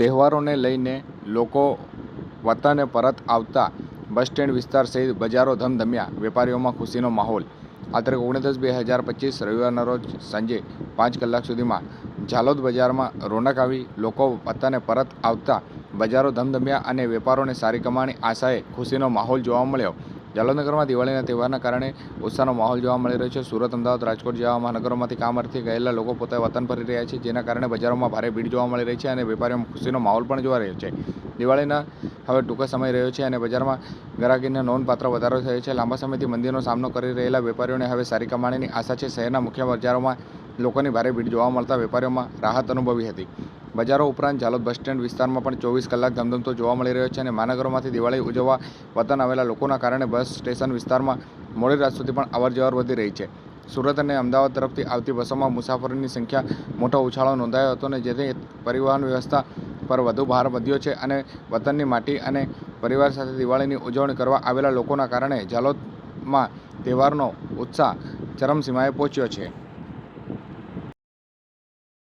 તહેવારોને લઈને લોકો વતને પરત આવતા બસ સ્ટેન્ડ વિસ્તાર સહિત બજારો ધમધમ્યા. વેપારીઓમાં ખુશીનો માહોલ. આ તારીખ ઓગણત્રીસ બે હજાર પચીસ રવિવારના રોજ સાંજે પાંચ કલાક સુધીમાં ઝાલોદ બજારમાં રોનક આવી. લોકો વતને પરત આવતા બજારો ધમધમ્યા અને વેપારોને સારી કમાણી આશાએ ખુશીનો માહોલ જોવા મળ્યો. જાલોદનગરમાં દિવાળીના તહેવારના કારણે ઉત્સાહનો માહોલ જોવા મળી રહ્યો છે. સુરત, અમદાવાદ, રાજકોટ જેવા મહાનગરોમાંથી કામ અર્થે ગયેલા લોકો પોતે વતન ફરી રહ્યા છે, જેના કારણે બજારોમાં ભારે ભીડ જોવા મળી રહી છે અને વેપારીઓમાં ખુશીનો માહોલ પણ જોવા રહ્યો છે. દિવાળીના હવે ટૂંકો સમય રહ્યો છે અને બજારમાં ગ્રાહકીને નોંધપાત્ર વધારો થયો છે. લાંબા સમયથી મંદીનો સામનો કરી રહેલા વેપારીઓને હવે સારી કમાણીની આશા છે. શહેરના મુખ્ય બજારોમાં લોકોની ભારે ભીડ જોવા મળતા વેપારીઓમાં રાહત અનુભવી હતી. બજારો ઉપરાંત ઝાલોદ બસ સ્ટેન્ડ વિસ્તારમાં પણ ચોવીસ કલાક ધમધમતો જોવા મળી રહ્યો છે અને મહાનગરોમાંથી દિવાળી ઉજવવા વતન આવેલા લોકોના કારણે બસ સ્ટેશન વિસ્તારમાં મોડી રાત સુધી પણ અવરજવર વધી રહી છે. સુરત અને અમદાવાદ તરફથી આવતી બસોમાં મુસાફરોની સંખ્યા મોટો ઉછાળો નોંધાયો હતો અને જેથી પરિવહન વ્યવસ્થા પર વધુ ભાર વધ્યો છે અને વતનની માટી અને પરિવાર સાથે દિવાળીની ઉજવણી કરવા આવેલા લોકોના કારણે ઝાલોદમાં તહેવારનો ઉત્સાહ ચરમસીમાએ પહોંચ્યો છે.